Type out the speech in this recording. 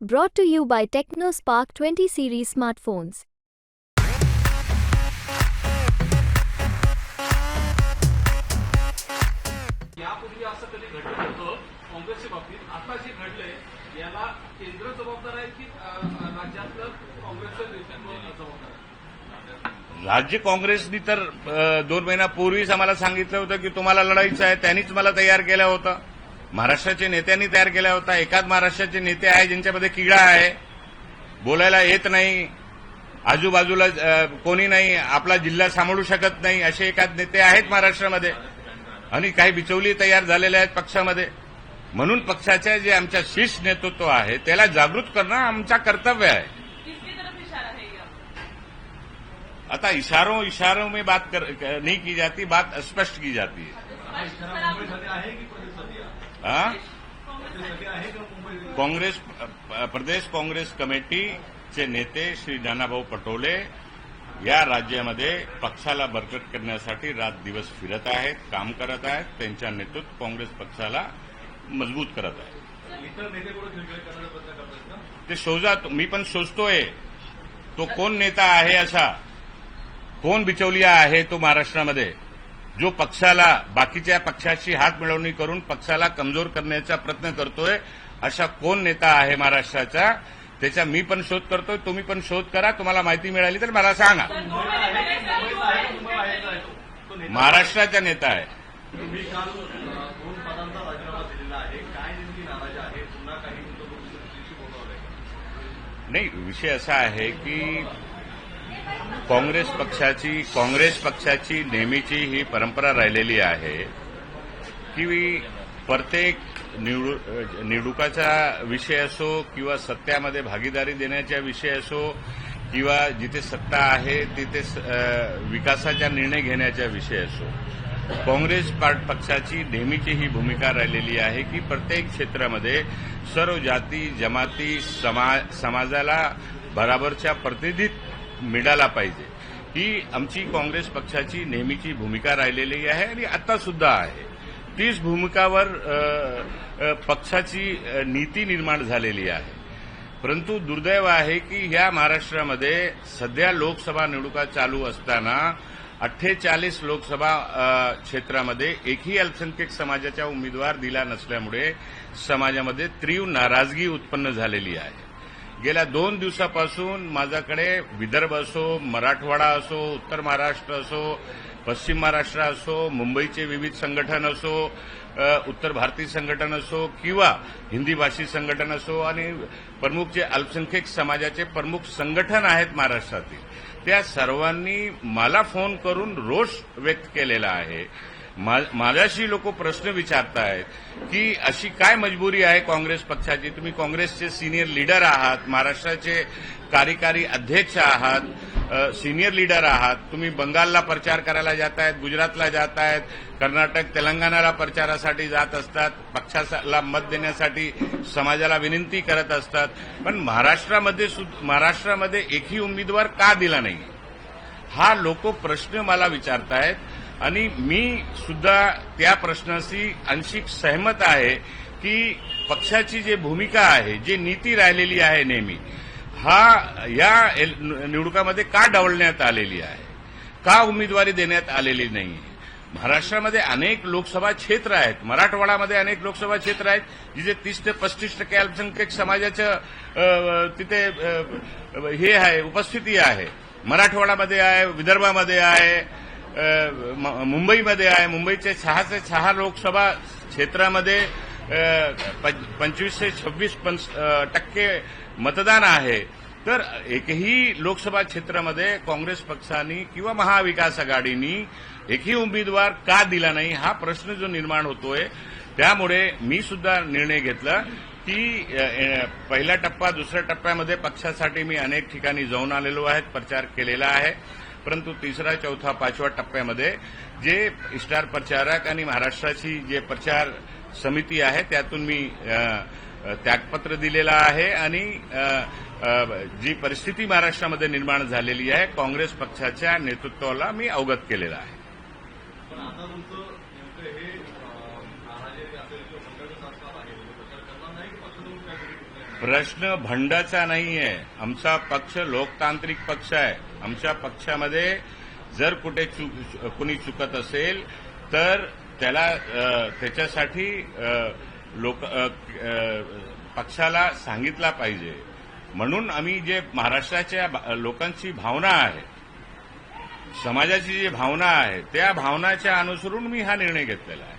Brought to you by TechnoSpark 20 series smartphones. यापूर्वी असं कधी घडलं नव्हतं काँग्रेसच्या बाबतीत आता जे घडलंय याला केंद्र जबाबदार आहे की राज्यातलं काँग्रेसचं नेतृत्व जबाबदार आहे? राज्य काँग्रेसनी तर दोन महिन्यापूर्वीच आम्हाला सांगितलं होतं की तुम्हाला लढायचं आहे त्यांनीच मला तयार केलं होतं. महाराष्ट्राच्या नेत्यांनी तयार केला होता. एकाच महाराष्ट्राचे नेते आहे ज्यांच्यामध्ये किडा आहे. बोलायला येत नाही. आजूबाजूला कोणी नाही. आपला जिल्हा सांभाळू शकत नाही असे एकाच नेते आहेत महाराष्ट्रामध्ये. आणि काही बिचवली तयार झालेल्या आहेत पक्षामध्ये. म्हणून पक्षाचे जे आमच्या शीर्ष नेतृत्व आहे त्याला जागृत करणं आमचा कर्तव्य आहे. आता इशारो इशारो है इशारों इशारों में बात कर, नहीं की जाती बात स्पष्ट की जाती है. काँग्रेस प्रदेश काँग्रेस कमिटीचे नेते श्री नानाभाऊ पटोले या राज्यामध्ये पक्षाला बरकत करण्यासाठी रात दिवस फिरत आहेत काम करत आहेत त्यांच्या नेतृत्व काँग्रेस पक्षाला मजबूत करत आहे ते शोधा मी पण शोधतोय तो कोण नेता आहे असा? कोण बिचवलिया आहे तो महाराष्ट्रामध्ये? जो पक्षाला बाकीच्या पक्षाशी हात मिळवणी करून पक्षाला कमजोर करण्याचा प्रयत्न करतोय अशा कोण नेता आहे महाराष्ट्राचा? त्याचा मी पण शोध करतोय तुम्ही पण शोध करा तुम्हाला माहिती मिळाली तर मला सांगा. महाराष्ट्राचा नेता आहे. नाही विषय असा आहे की काँग्रेस पक्षाची काँग्रेस पक्षाची नेहमीची ही परंपरा राहिलेली आहे की प्रत्येक निवडू निवडणुकाचा विषय असो किंवा सत्यामध्ये भागीदारी देण्याचा विषय असो किंवा जिथे सत्ता आहे तिथे स- विकासाचा निर्णय घेण्याचा विषय असो. काँग्रेस पार्ट पक्षाची नेहमीची ही भूमिका राहिलेली आहे की प्रत्येक क्षेत्रामध्ये सर्व जाती जमाती समा समाजाला बराबरच्या प्रतिनिधित्व मिळाला पाहिजे. ही आमची काँग्रेस पक्षाची नेहमीची भूमिका राहिलेली आहे आणि आता सुद्धा आहे. तीच भूमिकावर पक्षाची नीती निर्माण झालेली आहे. परंतु दुर्दैव आहे की या महाराष्ट्रामध्ये सध्या लोकसभा निवडणुका चालू असताना अठ्ठेचाळीस लोकसभा क्षेत्रामध्ये एकही अल्पसंख्याक समाजाचा उमेदवार दिला नसल्यामुळे समाजामध्ये तीव्र नाराजगी उत्पन्न झालेली आहे. गेल्या दोन दिवसापासून माझ्याकडे विदर्भ असो मराठवाडा असो उत्तर महाराष्ट्र असो पश्चिम महाराष्ट्र असो मुंबईचे विविध संघटन असो उत्तर भारतीय संघटन असो किंवा हिंदी भाषी संघटन असो आणि प्रमुख जे अल्पसंख्याक समाजाचे प्रमुख संघटन आहेत महाराष्ट्रातील त्या सर्वांनी मला फोन करून रोष व्यक्त केलेला आहे. माझ्याशी लोक प्रश्न विचारतायत की अशी काय मजबुरी आहे काँग्रेस पक्षाची? तुम्ही काँग्रेसचे सिनियर लीडर आहात महाराष्ट्राचे कार्यकारी अध्यक्ष आहात सिनियर लीडर आहात. तुम्ही बंगालला प्रचार करायला जात आहेत गुजरातला जात आहेत कर्नाटक तेलंगणाला प्रचारासाठी जात असतात पक्षाला मत देण्यासाठी समाजाला विनंती करत असतात. पण महाराष्ट्रामध्ये महाराष्ट्रामध्ये एकही उमेदवार का दिला नाही हा लोक प्रश्न मला विचारतायत. आणि मी सुद्धा त्या प्रश्नाशी आंशिक सहमत आहे की पक्षाची जी भूमिका आहे जी नीती राहिलेली आहे नेहमी हा या निवडणुकामध्ये का डावलण्यात आलेली आहे? का उमेदवारी देण्यात आलेली नाही महाराष्ट्रामध्ये अनेक लोकसभा क्षेत्र आहेत मराठवाडामध्ये अनेक लोकसभा क्षेत्र आहेत जिथे तीस ते पस्तीस टक्के अल्पसंख्याक समाजाचं तिथे हे आहे उपस्थिती आहे. मराठवाडामध्ये आहे विदर्भामध्ये आहे मुंबईमध्ये आहे. मुंबईचे सहा ते सहा लोकसभा क्षेत्रामध्ये पंचवीस ते छव्वीस टक्के मतदान आहे. तर एकही लोकसभा क्षेत्रामध्ये काँग्रेस पक्षाने किंवा महाविकास आघाडीनी एकही उमेदवार का दिला नाही हा प्रश्न जो निर्माण होतोय त्यामुळे मी सुद्धा निर्णय घेतला की पहिला टप्पा दुसऱ्या टप्प्यामध्ये पक्षासाठी मी अनेक ठिकाणी जाऊन आलेलो आहे प्रचार केलेला आहे. परंतु तिसरा चौथा पाचव्या टप्प्यामध्ये जे स्टार प्रचारक आणि महाराष्ट्राची जे प्रचार समिती आहे त्यातून मी त्यागपत्र दिलेलं आहे आणि जी परिस्थिती महाराष्ट्रामध्ये निर्माण झालेली आहे काँग्रेस पक्षाच्या नेतृत्वाला मी अवगत केलेलं आहे. हे आहे म्हणजे काय प्रश्न भंडाचा नाही आहे आमचा पक्ष लोकतांत्रिक पक्ष आहे. आमच्या पक्षामध्ये जर कुठे कुणी चुकत असेल तर त्याला त्याच्यासाठी लोक पक्षाला सांगितला पाहिजे. म्हणून आम्ही जे महाराष्ट्राच्या लोकांची भावना आहे समाजाची जी भावना आहे त्या भावनाच्या अनुसरून मी हा निर्णय घेतलेला आहे.